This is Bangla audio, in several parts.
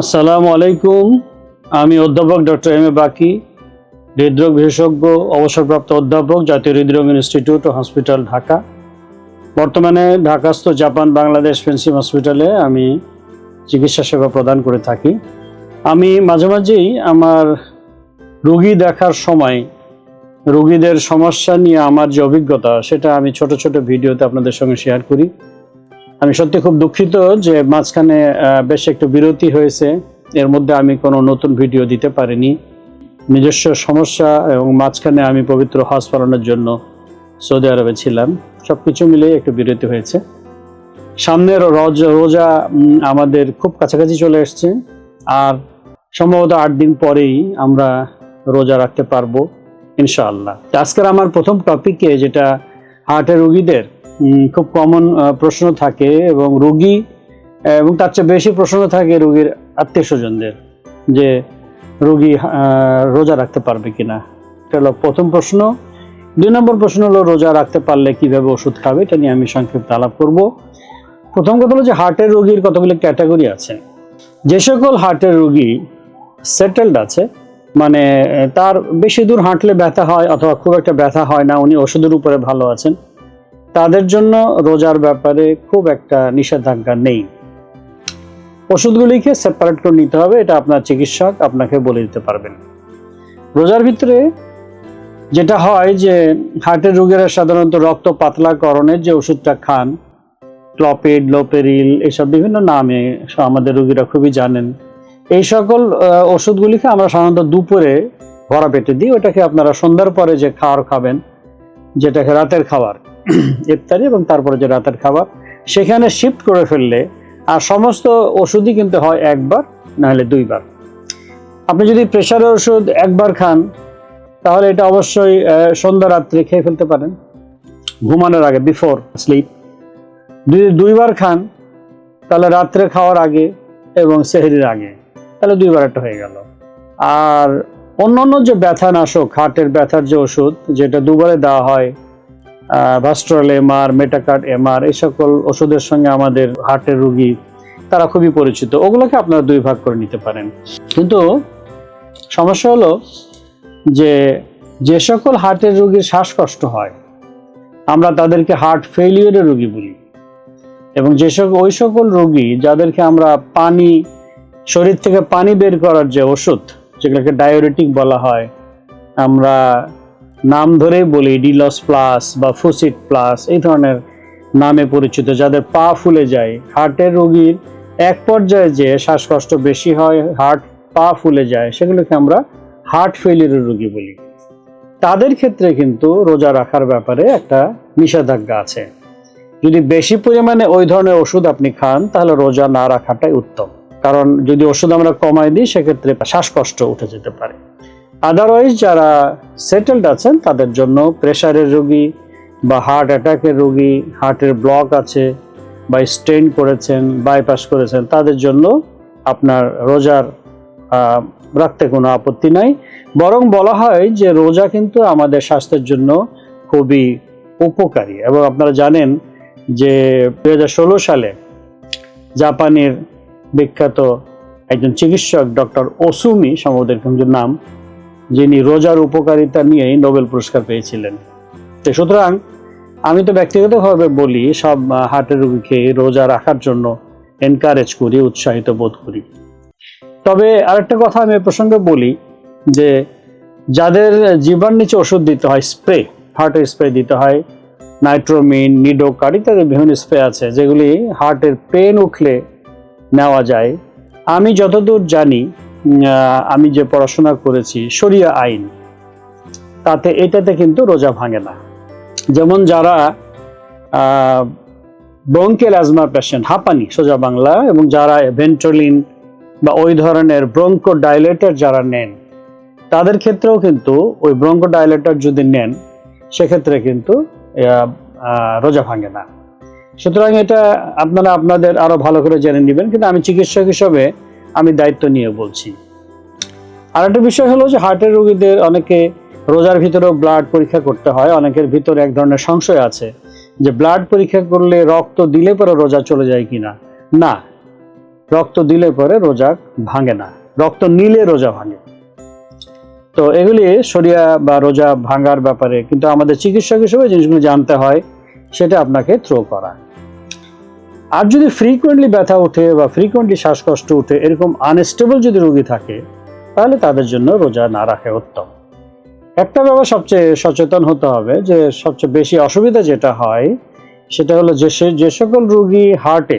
আসসালামু আলাইকুম। আমি অধ্যাপক ডক্টর এম এ বাকি, হৃদরোগ বিশেষজ্ঞ, অবসরপ্রাপ্ত অধ্যাপক, জাতীয় হৃদরোগ ইনস্টিটিউট ও হসপিটাল ঢাকা। বর্তমানে ঢাকাস্থ জাপান বাংলাদেশ ফেন্সিং হসপিটালে আমি চিকিৎসা সেবা প্রদান করে থাকি। আমি মাঝে মাঝেই আমার রুগী দেখার সময় রুগীদের সমস্যা নিয়ে আমার যে অভিজ্ঞতা, সেটা আমি ছোট ছোট ভিডিওতে আপনাদের সঙ্গে শেয়ার করি। আমি সত্যি খুব দুঃখিত যে মাঝখানে বেশ একটু বিরতি হয়েছে। এর মধ্যে আমি কোনো নতুন ভিডিও দিতে পারিনি। নিজস্ব সমস্যা এবং মাঝখানে আমি পবিত্র হজ পালনের জন্য সৌদি আরবে ছিলাম। সব কিছু মিলে একটু বিরতি হয়েছে। সামনের রোজা রোজা আমাদের খুব কাছাকাছি চলে এসছে। আর সম্ভবত আট দিন পরেই আমরা রোজা রাখতে পারব, ইনশাআল্লাহ। আজকের আমার প্রথম টপিকে যেটা হার্টের রোগীদের খুব কমন প্রশ্ন থাকে এবং রোগী, এবং তার চেয়ে বেশি প্রশ্ন থাকে রোগীর আত্মীয় স্বজনদের যে রোগী রোজা রাখতে পারবে কিনা। এটা হলো প্রথম প্রশ্ন। দুই নম্বর প্রশ্ন হলো, রোজা রাখতে পারলে কীভাবে ওষুধ খাবে? এটা নিয়ে আমি সংক্ষিপ্ত আলাপ করব। প্রথম কথা হলো যে হার্টের রোগীর কতগুলো ক্যাটাগরি আছে? যে সকল হার্টের রোগী সেটেলড আছে মানে তার বেশি দূর হাঁটলে ব্যথা হয় অথবা খুব একটা ব্যথা হয় না, উনি ওষুধের উপরে ভালো আছেন। তাদের জন্য রোজার ব্যাপারে খুব একটা নিষেধাজ্ঞা নেই। ওষুধগুলিকে সেপারেট করে নিতে হবে? এটা আপনার চিকিৎসক আপনাকে বলে দিতে পারবেন। রোজার ভিতরে যেটা হয় যে হার্টের রোগীরা সাধারণত রক্ত পাতলাকরণের যে ওষুধটা খান, ক্লপেড, লোপেরিল, এসব বিভিন্ন নামে আমাদের রোগীরা খুবই জানেন। এই সকল ওষুধগুলিকে আমরা সাধারণত দুপুরে ভরা পেটে দিই। ওটাকে আপনারা সন্ধ্যার পরে যে খাওয়ার খাবেন, যেটাকে রাতের খাবার ইফতারি এবং তারপরে যে রাতের খাবার, সেখানে শিফট করে ফেললে আর সমস্ত ওষুধই কিন্তু হয় একবার, নাহলে দুইবার। আপনি যদি প্রেশারের ওষুধ একবার খান, তাহলে এটা অবশ্যই সন্ধ্যা রাত্রে খেয়ে ফেলতে পারেন। ঘুমানোর আগে বিফোর স্লিপ যদি দুইবার খান, তাহলে রাত্রে খাওয়ার আগে এবং সেহরির আগে, তাহলে দুইবার একটা হয়ে গেল। আর অন্যান্য যে ব্যথা নাশক হার্টের ব্যথার যে ওষুধ, যেটা দুবারে দেওয়া হয় ভাস্ট্রল এমআর মেটাকার্ড এমআর এই সকল ওষুধের সঙ্গে আমাদের হার্টের রুগী, তারা খুবই পরিচিত। ওগুলোকে আপনারা দুই ভাগ করে নিতে পারেন। কিন্তু সমস্যা হলো যে যে সকল হার্টের রুগীর শ্বাসকষ্ট হয়, আমরা তাদেরকে হার্ট ফেলিওরের রুগী বলি। এবং যে সকল ওই সকল রোগী যাদেরকে আমরা পানি, শরীর থেকে পানি বের করার যে ওষুধ, যেগুলোকে ডায়োরেটিক বলা হয়, আমরা নাম ধরেই বলি ডিলস প্লাস বা ফুসিট প্লাস, এই ধরনের নামে পরিচিত, যাদের পা ফুলে যায়। হার্টের রোগীর এক পর্যায়ে যে শ্বাসকষ্ট বেশি হয়, হার্ট পা ফুলে যায়, সেগুলোকে আমরা হার্ট ফেলিয়ারের রোগী বলি। তাদের ক্ষেত্রে কিন্তু রোজা রাখার ব্যাপারে একটা নিষেধাজ্ঞা আছে। যদি বেশি পরিমাণে ওই ধরনের ওষুধ আপনি খান, তাহলে রোজা না রাখাটাই উত্তম। কারণ যদি ওষুধ আমরা কমাই দিই, সেক্ষেত্রে শ্বাসকষ্ট উঠে যেতে পারে। আদারওয়াইজ যারা সেটেলড আছেন, তাদের জন্য প্রেশারের রোগী বা হার্ট অ্যাটাকের রোগী হার্টের ব্লক আছে বা স্টেন করেছেন বাইপাস করেছেন, তাদের জন্য আপনার রোজার রাখতে কোনো আপত্তি নাই। বরং বলা হয় যে রোজা কিন্তু আমাদের স্বাস্থ্যের জন্য খুবই উপকারী। এবং আপনারা জানেন যে দু ষোলো সালে জাপানের বিখ্যাত একজন চিকিৎসক, ডক্টর ওসুমি, সম্ভবত এরকম নাম যিনি রোজার উপকারিতা নিয়েই নোবেল পুরস্কার পেয়েছিলেন। তো সুতরাং আমি তো ব্যক্তিগতভাবে বলি, সব হার্টের রোগীকে রোজা রাখার জন্য এনকারেজ করি, উৎসাহিত বোধ করি। তবে আরেকটা কথা আমি প্রসঙ্গে বলি যে, যাদের জীবান নিচে ওষুধ দিতে হয়, স্প্রে হার্টের স্প্রে দিতে হয় নাইট্রোমিন নিডোকার ইত্যাদি বিভিন্ন স্প্রে আছে, যেগুলি হার্টের পেন উঠলে নেওয়া যায়। আমি যতদূর জানি আমি যে পড়াশোনা করেছি, শরিয়া আইন, তাতে এটাতে কিন্তু রোজা ভাঙে না। যেমন যারা ব্রঙ্কেল অ্যাজমা পেশেন্ট হাঁপানি, সোজা বাংলা, এবং যারা ভেন্ট্রোলিন বা ওই ধরনের ব্রঙ্কো ডাইলেটর যারা নেন, তাদের ক্ষেত্রেও কিন্তু ওই ব্রঙ্কো ডাইলেটর যদি নেন, সেক্ষেত্রে কিন্তু রোজা ভাঙে না। সুতরাং এটা আপনারা আপনাদের আরও ভালো করে জেনে নেবেন, কিন্তু আমি চিকিৎসক হিসেবে আমি দায়িত্ব নিয়ে বলছি। আর একটা বিষয় হলো যে হার্টের রোগীদের অনেকে রোজার ভিতরেও ব্লাড পরীক্ষা করতে হয়, অনেকের ভিতরে এক ধরনের সংশয় আছে যে ব্লাড পরীক্ষা করলে রক্ত দিলে পরে রোজা চলে যায় কিনা? না, রক্ত দিলে পরে রোজা ভাঙে না, রক্ত নিলে রোজা ভাঙে। তো এগুলি সরিয়া বা রোজা ভাঙার ব্যাপারে কিন্তু আমাদের চিকিৎসক হিসেবে জিনিসগুলো জানতে হয়, সেটা আপনাকে থ্রো করা। আর যদি ফ্রিকুয়েন্টলি ব্যথা ওঠে বা ফ্রিকুয়েন্টলি শ্বাসকষ্ট ওঠে, এরকম আনস্টেবল যদি রোগী থাকে, তাহলে তাদের জন্য রোজা না রাখা উত্তম। একটা ব্যাপার সবচেয়ে সচেতন হতে হবে যে সবচেয়ে বেশি অসুবিধা যেটা হয়, সেটা হলো যে যে সকল রোগী হার্টে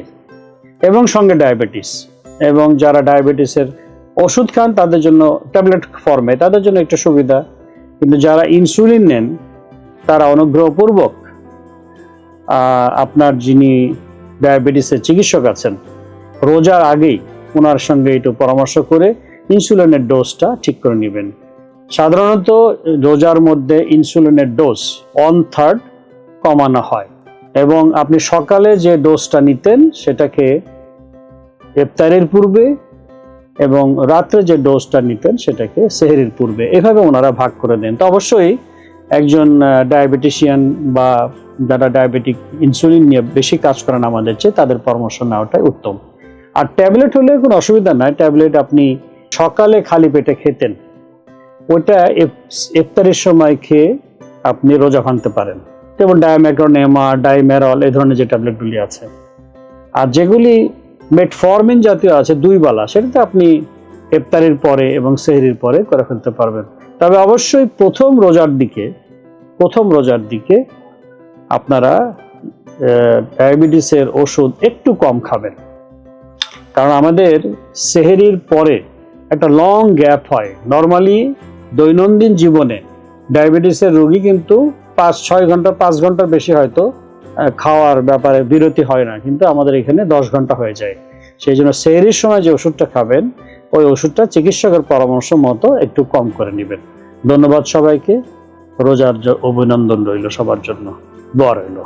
এবং সঙ্গে ডায়াবেটিস এবং যারা ডায়াবেটিসের ওষুধ খান, তাদের জন্য ট্যাবলেট ফর্মে তাদের জন্য একটা সুবিধা। কিন্তু যারা ইনসুলিন নেন, তারা অনুগ্রহপূর্বক আপনার যিনি ডায়াবেটিসের চিকিৎসক আছেন। রোজার আগেই ওনার সঙ্গে একটু পরামর্শ করে ইনসুলিনের ডোজটা ঠিক করে নেবেন। সাধারণত রোজার মধ্যে ইনসুলিনের ডোজ ওয়ান থার্ড কমানো হয় এবং আপনি সকালে যে ডোজটা নিতেন সেটাকে ইফতারের পূর্বে এবং রাত্রে যে ডোজটা নিতেন সেটাকে সেহেরির পূর্বে। এভাবে ওনারা ভাগ করে দেন। তো অবশ্যই একজন ডায়াবেটিশিয়ান বা যারা ডায়াবেটিক ইনসুলিন নিয়ে বেশি কাজ করেন আমাদের চেয়ে, তাদের পরামর্শ নেওয়াটাই উত্তম। আর ট্যাবলেট হলে কোনো অসুবিধা নাই, ট্যাবলেট আপনি সকালে খালি পেটে খেতেন, ওটা ইফ- ইফতারের সময় খেয়ে আপনি রোজা ভাঙতে পারেন। যেমন ডায়ামেক্রোনেমা ডাইমেরল এই ধরনের যে ট্যাবলেটগুলি আছে। আর যেগুলি মেটফরমিন জাতীয় আছে, দুই বালা, সেটাতে আপনি ইফতারির পরে এবং সেহরির পরে করে ফেলতে পারবেন। তবে অবশ্যই প্রথম রোজার দিকে, প্রথম রোজার দিকে আপনারা ডায়াবেটিসের ওষুধ একটু কম খাবেন। কারণ আমাদের সেহেরির পরে একটা লং গ্যাপ হয়। নর্মালি দৈনন্দিন জীবনে ডায়াবেটিসের রোগী কিন্তু পাঁচ, ছয় ঘণ্টা, পাঁচ ঘণ্টার বেশি হয়তো খাওয়ার ব্যাপারে বিরতি হয় না। কিন্তু আমাদের এখানে দশ ঘণ্টা হয়ে যায়। সেই জন্য সেহরির সময় যে ওষুধটা খাবেন ওই ওষুধটা চিকিৎসকের পরামর্শ মতো একটু কম করে নেবেন। ধন্যবাদ সবাইকে। রোজার অভিনন্দন রইল সবার জন্য। দোয়া রইল।